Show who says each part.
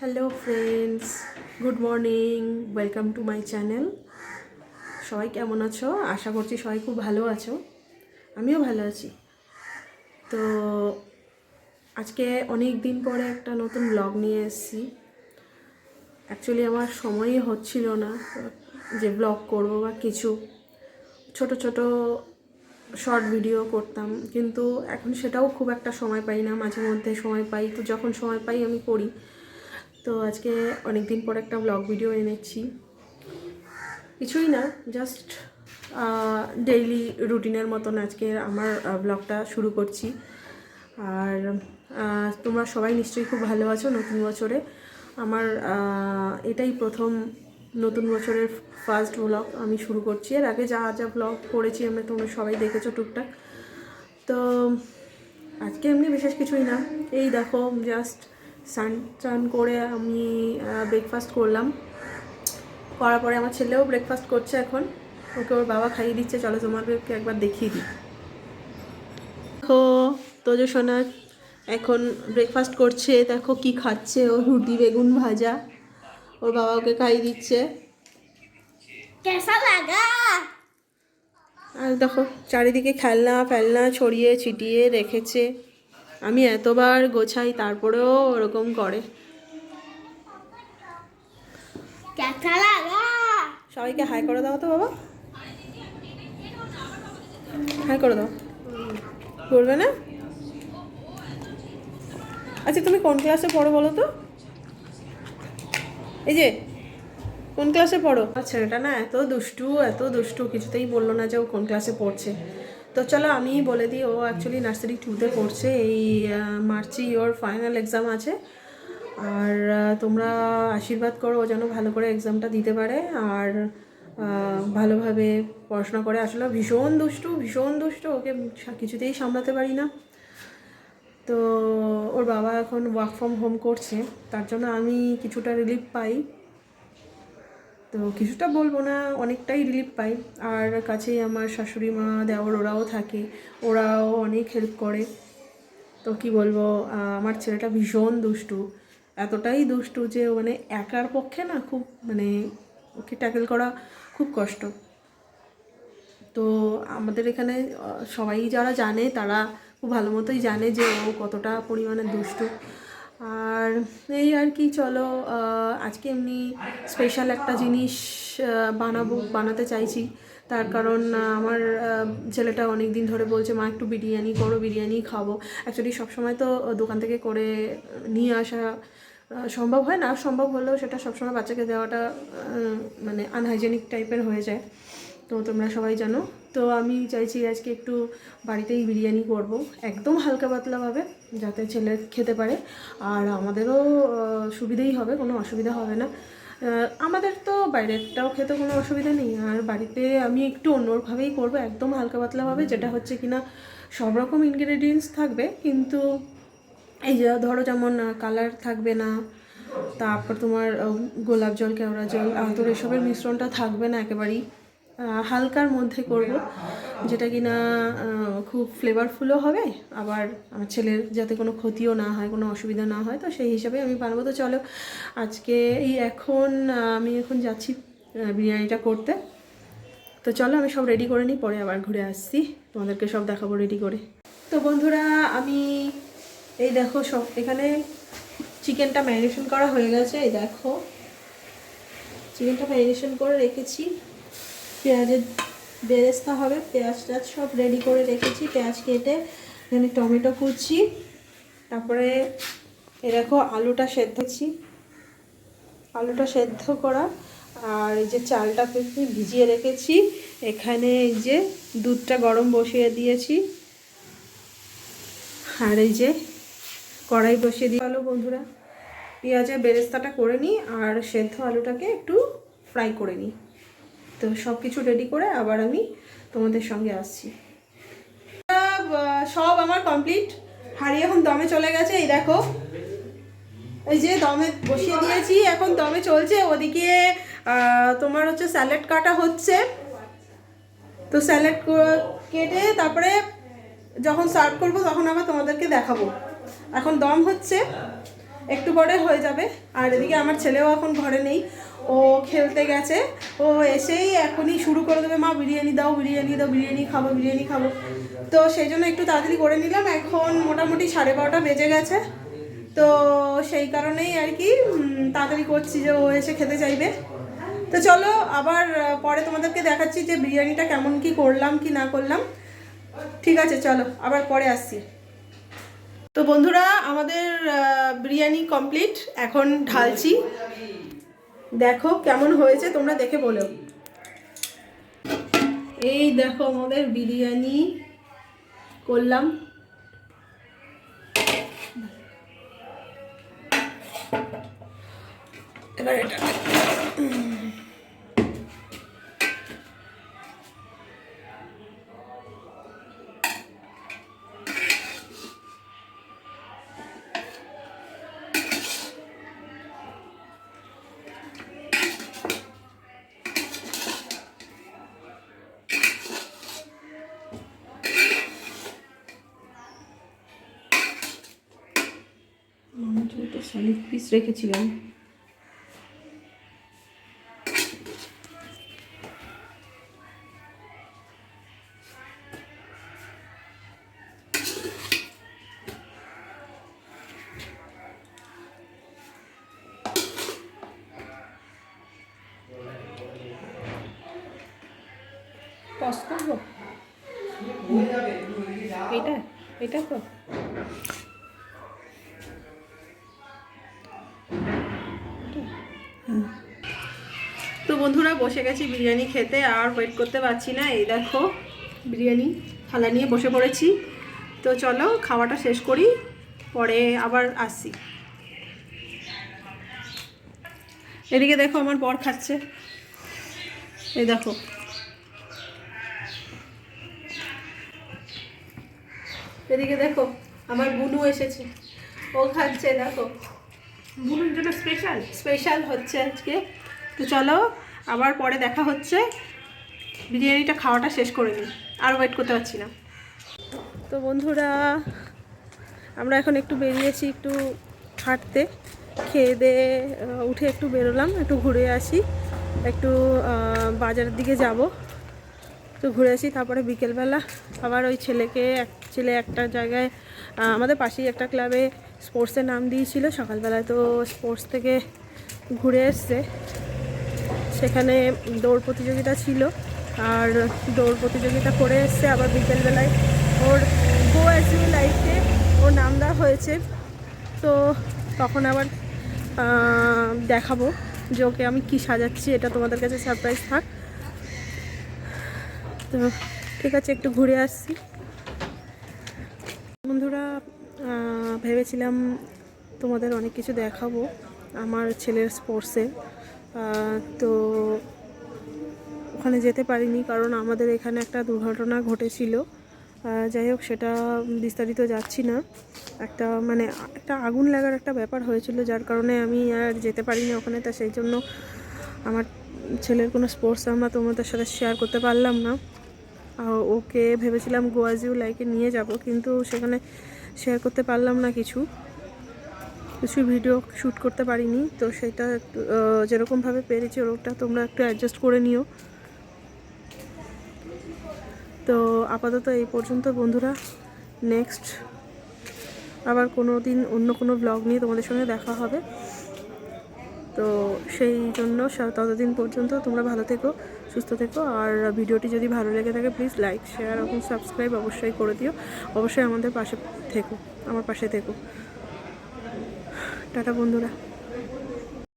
Speaker 1: Hello friends good morning welcome to my channel সবাই কেমন আছো? আশা করছি সবাই খুব ভালো আছো। আমিও ভালো আছি। তো আজকে অনেক দিন পরে একটা নতুন ব্লগ নিয়ে এসেছি। অ্যাকচুয়ালি আমার সময়ই হচ্ছিল না যে ব্লগ করব বা কিছু। ছোট ছোট শর্ট ভিডিও করতাম। কিন্তু এখন সেটাও খুব একটা সময় পাই না। মাঝে মধ্যে সময় পাই। তো যখন সময় পাই, আমি করি। তো আজকে অনেক দিন পর একটা ব্লগ ভিডিও এনেছি। কিছুই না জাস্ট ডেইলি রুটিনের মতন আজকে আমার ব্লগটা শুরু করছি। আর তোমরা সবাই নিশ্চয়ই খুব ভালো আছো নতুন বছরে। আমার এটাই প্রথম নতুন বছরের ফার্স্ট ব্লগ আমি শুরু করছি। এর আগে যা যা ব্লগ করেছি আমরা তোমরা সবাই দেখেছ টুকটাক। তো, আজকে এমনি বিশেষ কিছুই না। এই দেখো জাস্ট স্নান চান করে আমি ব্রেকফাস্ট করলাম। করার পরে আমার ছেলেও ব্রেকফাস্ট করছে এখন। ওকে ওর বাবা খাইয়ে দিচ্ছে। চলো তোমাকে একবার দেখিয়ে দিই। দেখো তোজো সোনা এখন ব্রেকফাস্ট করছে। দেখো কি খাচ্ছে। ও রুটি বেগুন ভাজা। ওর বাবা ওকে খাইয়ে দিচ্ছে। আর দেখো চারিদিকে খেলনা ফেলনা ছড়িয়ে ছিটিয়ে রেখেছে। আমি এতবার গোছাই তারপরেও ওরকম করে। সবাইকে হাই করে দাও তো বাবা। হাই করে দাও। করবে না? আচ্ছা তুমি কোন ক্লাসে পড়ো বলো তো? এই যে কোন ক্লাসে পড়ো? ছেলেটা না এত দুষ্টু এত দুষ্টু কিছুতেই বলল না যে ও কোন ক্লাসে পড়ছে। তো চলো আমি বলে দিই, ও অ্যাকচুয়ালি নার্সারি টুতে পড়ছে, এই মার্চেই ওর ফাইনাল এক্সাম আছে। আর তোমরা আশীর্বাদ করো, ও যেন ভালো করে এক্সামটা দিতে পারে, আর ভালোভাবে পড়াশোনা করে। আসলে ভীষণ দুষ্টু ভীষণ দুষ্টু, ওকে কিছুতেই সামলাতে পারি না। তো ওর বাবা এখন ওয়ার্ক ফ্রম হোম করছে, তার জন্য আমি কিছুটা রিলিফ পাই। তো কিছুটা বলব না, অনেকটাই রিলিফ পাই। আর কাছেই আমার শাশুড়ি মা দেওয়ার ওরাও থাকে, ওরাও অনেক হেল্প করে। তো কি বলব আমার ছেলেটা ভীষণ দুষ্টু। এতটাই দুষ্টু যে মানে একার পক্ষে না খুব মানে ওকে ট্যাকেল করা খুব কষ্ট। তো আমাদের এখানে সবাই যারা জানে তারা খুব ভালো মতোই জানে যে ও কতটা পরিমাণে দুষ্টু। আর এই আর কি, চলো আজকে এমনি স্পেশাল একটা জিনিস বানাবো, বানাতে চাইছি। তার কারণ আমার ছেলেটা অনেক দিন ধরে বলছে, মা, একটু বিরিয়ানি করো, বিরিয়ানি খাব। অ্যাকচুয়ালি সবসময় তো দোকান থেকে করে নিয়ে আসা সম্ভব হয় না। সম্ভব হলেও সেটা সবসময় বাচ্চাকে দেওয়াটা মানে আনহাইজেনিক টাইপের হয়ে যায়। তো তোমরা সবাই জানো। তো আমি চাইছি আজকে একটু বাড়িতেই বিরিয়ানি করব একদম হালকা পাতলাভাবে যাতে ছেলে খেতে পারে। আর আমাদেরও সুবিধেই হবে কোনো অসুবিধা হবে না। আমাদের তো বাইরেরটাও খেতে কোনো অসুবিধা নেই। আর বাড়িতে আমি একটু অন্যভাবেই করব একদম হালকা পাতলাভাবে যেটা হচ্ছে কিনা সব রকম ইনগ্রেডিয়েন্টস থাকবে কিন্তু এই যে ধরো যেমন কালার থাকবে না তারপর তোমার গোলাপ জল কেওড়া জল আতর এসবের মিশ্রণটা থাকবে না একেবারেই। হালকার মধ্যে করব, যেটা কি না খুব ফ্লেভারফুলও হবে। আবার আমার ছেলের যাতে কোনো ক্ষতিও না হয়, কোনো অসুবিধা না হয়, তো সেই হিসাবে আমি বানাবো। তো চলো, আজকে এই এখন আমি এখন যাচ্ছি বিরিয়ানিটা করতে। তো চলো, আমি সব রেডি করে নিই, পরে আবার ঘুরে আসছি। তোমাদেরকে সব দেখাবো রেডি করে। তো বন্ধুরা, আমি এই দেখো সব, এখানে চিকেনটা ম্যারিনেশন করা হয়ে গেছে, এই দেখো। চিকেনটা ম্যারিনেশন করে রেখেছি। পেঁয়াজের বেরেস্তা হবে, পেঁয়াজ টাজ সব রেডি করে রেখেছি। পেঁয়াজ কেটে এখানে টমেটো কুচি, তারপরে এ দেখো আলুটা সেদ্ধছি। আলুটা সেদ্ধ করা, আর এই যে চালটা ভিজিয়ে রেখেছি। এখানে এই যে দুধটা গরম বসিয়ে দিয়েছি। আর এই যে কড়াই বসিয়ে দিয়ে ভালো বন্ধুরা, পেঁয়াজের বেরেস্তাটা করে নিই, আর সেদ্ধ আলুটাকে একটু ফ্রাই করে নিই। তো সব কিছু রেডি করে আবার আমি তোমাদের সঙ্গে আসছি। সব আমার কমপ্লিট হাড়ি এখন দমে চলে গেছে, এই দেখো। এই যে দমে বসিয়ে দিয়েছি, এখন দমে চলছে। ওদিকে তোমার হচ্ছে স্যালাড কাটা হচ্ছে। তো স্যালাড কেটে তারপরে যখন সার্ভ করব তখন আবার তোমাদেরকে দেখাবো। এখন দম হচ্ছে, একটু পরে হয়ে যাবে। আর এদিকে আমার ছেলেও এখন ঘরে নেই। ও খেলতে গেছে। ও এসেই এখনই শুরু করে দেবে। মা, বিরিয়ানি দাও বিরিয়ানি দাও, বিরিয়ানি খাব বিরিয়ানি খাব। তো সেই জন্য একটু তাড়াতাড়ি করে নিলাম। এখন মোটামুটি সাড়ে বারোটা বেজে গেছে। তো সেই কারণেই আর কি তাড়াতাড়ি করছি যে ও এসে খেতে চাইবে। তো চলো, আবার পরে তোমাদেরকে দেখাচ্ছি যে বিরিয়ানিটা কেমন কি করলাম, কি না করলাম। ঠিক আছে, চলো, আবার পরে আসছি। তো বন্ধুরা, আমাদের বিরিয়ানি কমপ্লিট। এখন ঢালছি। দেখো কেমন হয়েছে তোমরা দেখে বলো। এই দেখো আমাদের বিরিয়ানি করলাম। এবার এটা সলিড পিস রেখেছিলাম। করব? এটা এটা তো? বন্ধুরা বসে গেছি বিরিয়ানি খেতে আর ওয়েট করতে পারছি না। এই দেখো বিরিয়ানি থালা নিয়ে বসে পড়েছি। তো চলো খাওয়াটা শেষ করি পরে আবার আসছি। এদিকে দেখো আমার বর খাচ্ছে। এই দেখো। এদিকে দেখো আমার বুনু এসেছে। ও খাচ্ছে দেখো।
Speaker 2: বুনুর জন্য স্পেশাল
Speaker 1: স্পেশাল হচ্ছে আজকে। তো চলো আবার পরে দেখা হচ্ছে। বিরিয়ানিটা খাওয়াটা শেষ করে নিই। আর ওয়েট করতে পারছি না। তো বন্ধুরা, আমরা এখন একটু বেরিয়েছি একটু হাঁটতে। খেয়ে দিয়ে উঠে একটু বেরোলাম, একটু ঘুরে আসি। একটু বাজারের দিকে যাব। তো ঘুরে আসি, তারপরে বিকেলবেলা আবার ওই ছেলেকে এক, ছেলে একটা জায়গায় আমাদের পাশেই একটা ক্লাবে স্পোর্টসের নাম দিয়েছিল। সকালবেলায় তো স্পোর্টস থেকে ঘুরে এসছে। সেখানে দৌড় প্রতিযোগিতা ছিল আর দৌড় প্রতিযোগিতা করে এসছে। আবার বিকেলবেলায় ওর গো অ্যাজ ইউ লাইফে ওর নাম দেওয়া হয়েছে। তো তখন আবার দেখাবো যে ওকে আমি কী সাজাচ্ছি, এটা তোমাদের কাছে সারপ্রাইজ থাক। তো ঠিক আছে, একটু ঘুরে আসছি। বন্ধুরা ভেবেছিলাম তোমাদের অনেক কিছু দেখাবো আমার ছেলের স্পোর্টসে তো ওখানে যেতে পারিনি কারণ আমাদের এখানে একটা দুর্ঘটনা ঘটেছিল। যাই হোক, সেটা বিস্তারিত যাচ্ছি না। একটা মানে একটা আগুন লাগার একটা ব্যাপার হয়েছিল, যার কারণে আমি আর যেতে পারিনি ওখানে। তা সেই জন্য আমার ছেলের কোনো স্পোর্টস আমরা তোমাদের সাথে শেয়ার করতে পারলাম না। ওকে ভেবেছিলাম গোয়াজিউ লাইকে নিয়ে যাব, কিন্তু সেখানে শেয়ার করতে পারলাম না কিছু। কিছু ভিডিও শ্যুট করতে পারিনি। তো সেটা যেরকমভাবে পেরেছি ওটা তোমরা একটু অ্যাডজাস্ট করে নিও। তো আপাতত এই পর্যন্ত বন্ধুরা। নেক্সট আবার কোনো দিন অন্য কোনো ব্লগ নিয়ে তোমাদের সঙ্গে দেখা হবে। তো সেই জন্য ততদিন পর্যন্ত তোমরা ভালো থেকো, সুস্থ থেকো। আর ভিডিওটি যদি ভালো লেগে থাকে প্লিজ লাইক শেয়ার এবং সাবস্ক্রাইব অবশ্যই করে দিও। অবশ্যই আমাদের পাশে থেকো, আমার পাশে থেকো। টাটা বন্ধুরা।